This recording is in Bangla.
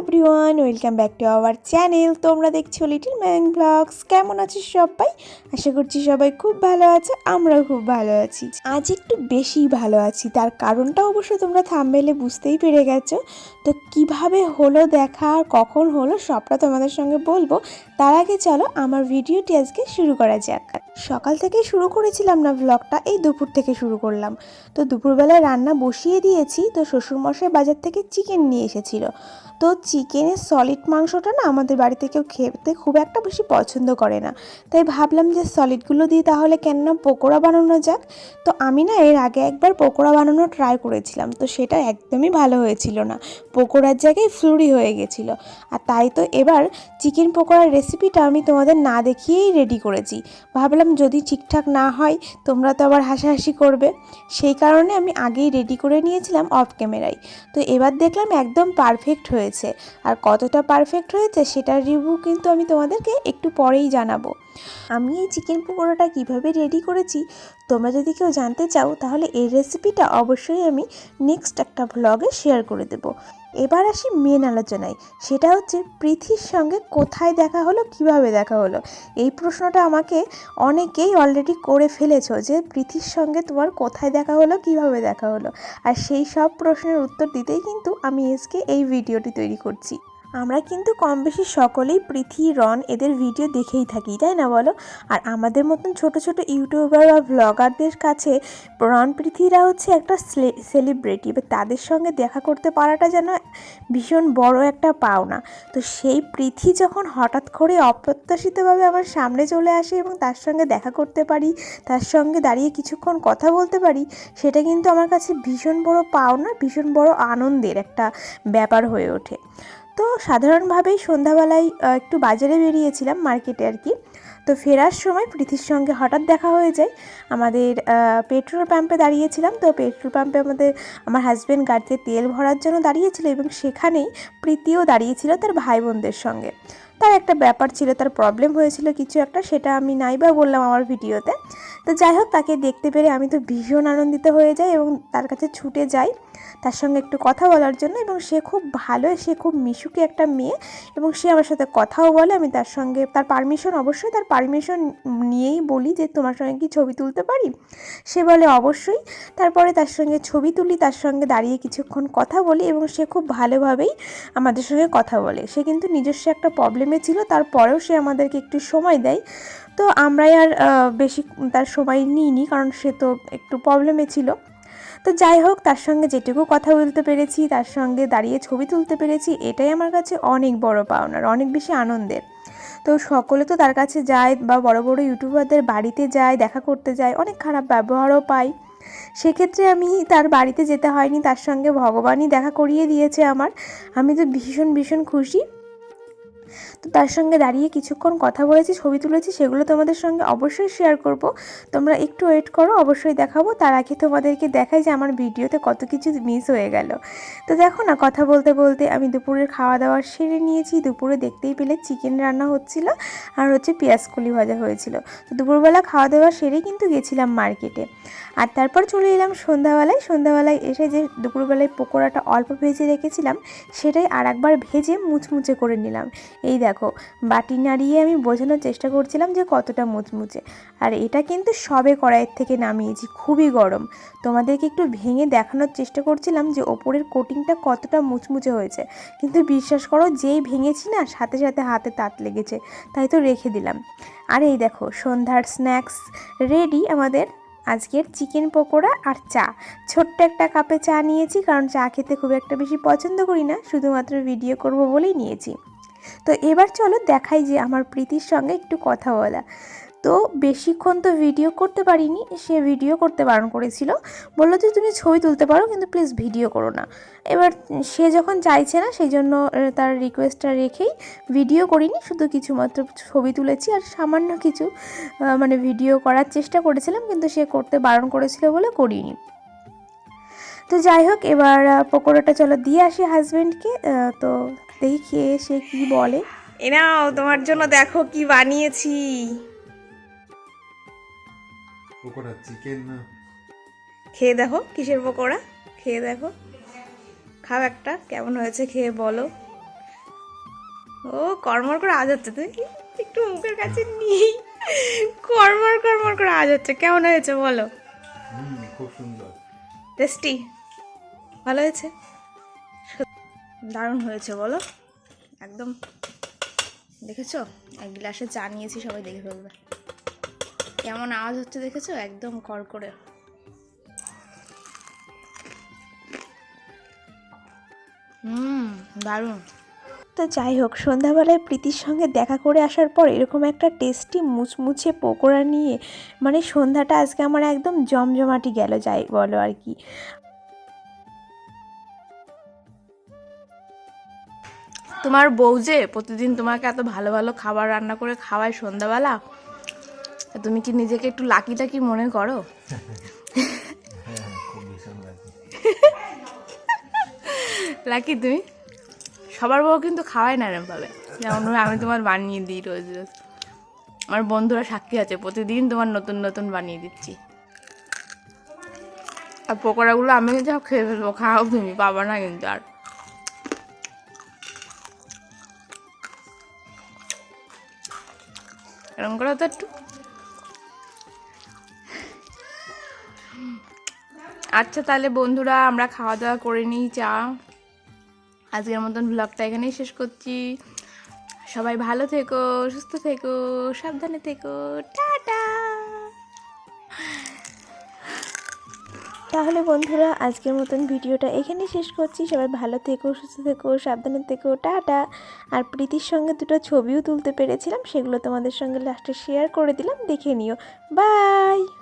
Everyone welcome back to our channel তোমরা দেখছ লিটিল ম্যান ব্লগস কেমন আছিস সবাই? আশা করছি সবাই খুব ভালো আছে, আমরাও খুব ভালো আছি। আজ একটু বেশি ভালো আছি, তার কারণটা অবশ্য তোমরা থামবেলে বুঝতেই পেরে গেছো। তো কীভাবে হলো দেখা, আর কখন হলো, সবটা তোমাদের সঙ্গে বলব। তার আগে চলো, আমার ভিডিওটি আজকে শুরু করা যাক। সকাল থেকে শুরু করেছিলাম না ব্লগটা এই দুপুর থেকে শুরু করলাম। তো দুপুরবেলায় রান্না বসিয়ে দিয়েছি, তো শ্বশুরমশাই বাজার থেকে চিকেন নিয়ে এসেছিল। তো চিকেনের সলিড মাংসটা না আমাদের বাড়িতে কেউ খেতে খুব একটা বেশি পছন্দ করে না। তাই ভাবলাম যে সলিডগুলো দিয়ে তাহলে কেন না পকোড়া বানানো যাক। তো আমি না এর আগে একবার পকোড়া বানানো ট্রাই করেছিলাম, তো সেটা একদমই ভালো হয়েছিল না। পকোড়ার জায়গায় ফ্লুরি হয়ে গেছিল। আর তাই তো এবার চিকেন পকোড়ার রেসিপিটা আমি তোমাদের না দেখিয়েই রেডি করেছি। ভাবলাম যদি ঠিকঠাক না হয়, তোমরা তো আবার হাসাহাসি করবে। সেই কারণে আমি আগেই রেডি করে নিয়েছিলাম অফ ক্যামেরায় তো এবার দেখলাম একদম পারফেক্ট হয়েছে। আর কতটা পারফেক্ট হয়েছে সেটার রিভিউ কিন্তু আমি তোমাদেরকে একটু পরেই জানাব। আমি এই চিকেন পকোড়াটা কীভাবে রেডি করেছি, তোমরা যদি কেউ জানতে চাও, তাহলে এই রেসিপিটা অবশ্যই আমি নেক্সট একটা ভ্লগে শেয়ার করে দেব। এবার আসি মেন আলোচনায়। সেটা হচ্ছে পৃথির সঙ্গে কোথায় দেখা হলো, কীভাবে দেখা হলো? এই প্রশ্নটা আমাকে অনেকেই অলরেডি করে ফেলেছ যে পৃথির সঙ্গে তোমার কোথায় দেখা হলো, কীভাবে দেখা হলো? আর সেই সব প্রশ্নের উত্তর দিতেই কিন্তু আমি আজকে এই ভিডিওটি তৈরি করছি। আমরা কিন্তু কম বেশি সকলেই পৃথি, রন এদের ভিডিও দেখেই থাকি, তাই না বলো? আর আমাদের মতন ছোট ছোট ইউটিউবার বা ব্লগারদের কাছে রন পৃথিরা হচ্ছে একটা সেলিব্রিটি এবার তাদের সঙ্গে দেখা করতে পারাটা যেন ভীষণ বড় একটা পাওনা। তো সেই পৃথি যখন হঠাৎ করে অপ্রত্যাশিতভাবে আমার সামনে চলে আসে এবং তার সঙ্গে দেখা করতে পারি, তার সঙ্গে দাঁড়িয়ে কিছুক্ষণ কথা বলতে পারি, সেটা কিন্তু আমার কাছে ভীষণ বড় পাওনা, ভীষণ বড় আনন্দের একটা ব্যাপার হয়ে ওঠে। তো সাধারণভাবেই সন্ধ্যাবেলায় একটু বাজারে বেরিয়েছিলাম মার্কেটে আর কি। তো ফেরার সময় প্রীতির সঙ্গে হঠাৎ দেখা হয়ে যায়। আমাদের পেট্রোল পাম্পে দাঁড়িয়েছিলাম। তো পেট্রোল পাম্পে আমাদের, আমার হাজব্যান্ড গাড়িতে তেল ভরার জন্য দাঁড়িয়েছিল এবং সেখানেই প্রীতিও দাঁড়িয়েছিল তার ভাই বোনদের সঙ্গে। তার একটা ব্যাপার ছিল, তার প্রবলেম হয়েছিল কিছু একটা, সেটা আমি নাইবা বললাম আমার ভিডিওতে। তো যাই হোক, তাকে দেখতে পেরে আমি তো ভীষণ আনন্দিত হয়ে যাই এবং তার কাছে ছুটে যাই তার সঙ্গে একটু কথা বলার জন্য এবং সে খুব ভালো, সে খুব মিশুকে একটা মেয়ে এবং সে আমার সাথে কথাও বলে। আমি তার সঙ্গে, তার পারমিশন অবশ্যই তার পারমিশন নিয়েই বলি যে তোমার সঙ্গে কি ছবি তুলতে পারি? সে বলে, অবশ্যই। তারপরে তার সঙ্গে ছবি তুলি, তার সঙ্গে দাঁড়িয়ে কিছুক্ষণ কথা বলি এবং সে খুব ভালোভাবেই আমাদের সঙ্গে কথা বলে। সে কিন্তু নিজস্ব একটা প্রবলেমে ছিল, তারপরেও সে আমাদেরকে একটু সময় দেয়। তো আমরাই আর বেশি তার সময় নিইনি, কারণ সে তো একটু প্রবলেমে ছিল। তো যাই হোক, তার সঙ্গে যেটুকু কথা বলতে পেরেছি, তার সঙ্গে দাঁড়িয়ে ছবি তুলতে পেরেছি, এটাই আমার কাছে অনেক বড় পাওনার, অনেক বেশি আনন্দের। তো সকলে তো তার কাছে যায় বা বড় বড় ইউটিউবারদের বাড়িতে যায়, দেখা করতে যায়, অনেক খারাপ ব্যবহারও পায়। সেক্ষেত্রে আমি তার বাড়িতে যেতে হয়নি, তার সঙ্গে ভগবানই দেখা করিয়ে দিয়েছে আমার। আমি তো ভীষণ ভীষণ খুশি। তো তার সঙ্গে দাঁড়িয়ে কিছুক্ষণ কথা বলেছি, ছবি তুলেছি, সেগুলো তোমাদের সঙ্গে অবশ্যই শেয়ার করব। তোমরা একটু ওয়েট করো, অবশ্যই দেখাবো। তার আগে তোমাদেরকে দেখাই যে আমার ভিডিওতে কত কিছু মিস হয়ে গেল। তো দেখো না, কথা বলতে বলতে আমি দুপুরের খাওয়া দাওয়া সেরে নিয়েছি। দুপুরে দেখতেই পেলে চিকেন রান্না হচ্ছিল আর হচ্ছে পেঁয়াজ কলি ভাজা হয়েছিল। তো দুপুরবেলা খাওয়া দাওয়া সেরে কিন্তু গেছিলাম মার্কেটে আর তারপর চলে এলাম সন্ধ্যাবেলায়। সন্ধ্যাবেলায় এসে যে দুপুরবেলায় পকোড়াটা অল্প ভেজে রেখেছিলাম, সেটাই আর একবার ভেজে মুচমুচে করে নিলাম। এই দেখো, বাটি নাড়িয়ে আমি বোঝানোর চেষ্টা করছিলাম যে কতটা মুচমুচে। আর এটা কিন্তু সবে কড়াইয়ের থেকে নামিয়েছি, খুবই গরম। তোমাদেরকে একটু ভেঙে দেখানোর চেষ্টা করছিলাম যে ওপরের কোটিংটা কতটা মুচমুচে হয়েছে। কিন্তু বিশ্বাস করো, যেই ভেঙেছি না, সাথে সাথে হাতে তাত লেগেছে, তাই তো রেখে দিলাম। আর এই দেখো, সন্ধ্যার স্ন্যাক্স রেডি আমাদের। আজকের চিকেন পকোড়া আর চা। ছোট্ট একটা কাপে চা নিয়েছি, কারণ চা খেতে খুব একটা বেশি পছন্দ করি না, শুধুমাত্র ভিডিও করব বলেই নিয়েছি। তো এবার চলো দেখাই যে আমার প্রীতির সঙ্গে একটু কথা বলা। তো বেশিক্ষণ তো ভিডিও করতে পারিনি, সে ভিডিও করতে বারণ করেছিল। বলল যে, তুমি ছবি তুলতে পারো, কিন্তু প্লিজ ভিডিও করো না। এবার সে যখন চাইছে না, সেই জন্য তার রিকোয়েস্টটা রেখেই ভিডিও করিনি, শুধু কিছু মাত্র ছবি তুলেছি আর সামান্য কিছু মানে ভিডিও করার চেষ্টা করেছিলাম, কিন্তু সে করতে বারণ করেছিল বলে করিনি। তো যাই হোক, এবার পকোড়াটা চলো দিয়ে আসি হাজব্যান্ডকে তো দেখি খেয়ে সে কি বলে। এ নাও, তোমার জন্য দেখো কি বানিয়েছি। পকোড়া চিকেন না খেয়ে দেখো কিসের পকোড়া খেয়ে দেখো। খাও একটা কেমন হয়েছে খেয়ে বলো। ও কর্মর করে আজ হচ্ছে তুই একটু মুখের কাছে নিই? কর্মর কর্মর করে আজ হচ্ছে কেমন হয়েছে বলো। খুব সুন্দর। টেস্টি ভালো হয়েছে। দারুণ হয়েছে বলো একদম। দেখেছ? এক গ্লাসে চা নিয়েছি সবাই দেখে ফেলবে। কেমন আওয়াজ হচ্ছে দেখেছ? একদম কর করে হুম দারুণ। তো যাই হোক সন্ধ্যাবেলায় প্রীতির সঙ্গে দেখা করে আসার পর এরকম একটা টেস্টি মুচমুচে পকোড়া নিয়ে মানে সন্ধ্যাটা আজকে আমার একদম জমজমাটি গেল যাই বলো আর কি। তোমার বউ যে প্রতিদিন তোমাকে এত ভালো ভালো খাবার রান্না করে খাওয়ায় সন্ধ্যাবেলা? তুমি কি নিজেকে একটু লাকি টাকি মনে করো? লাকি তুমি? সবার বউ কিন্তু খাওয়ায় না এরম ভাবে যেমন আমি তোমার বানিয়ে দিই রোজ রোজ। আমার বন্ধুরা সাক্ষী আছে, প্রতিদিন তোমার নতুন নতুন বানিয়ে দিচ্ছি। আর পকোড়াগুলো আমি সব খেয়ে ফেলব, খাও তুমি, পাবা না কিন্তু আর। এরকম করো তো একটু আচ্ছা তাহলে বন্ধুরা, আমরা খাওয়া দাওয়া করে নিই চা। আজকের মতন ব্লগটা এখানেই শেষ করছি। সবাই ভালো থেকো, সুস্থ থেকো, সাবধানে থেকো। টাটা! তাহলে বন্ধুরা, আজকের মতন ভিডিওটা এখানেই শেষ করছি। সবাই ভালো থেকো, সুস্থ থেকো, সাবধানে থেকো। টাটা! আর প্রীতির সঙ্গে দুটো ছবিও তুলতে পেরেছিলাম, সেগুলো তোমাদের সঙ্গে লাস্টে শেয়ার করে দিলাম। দেখে নিও। বাই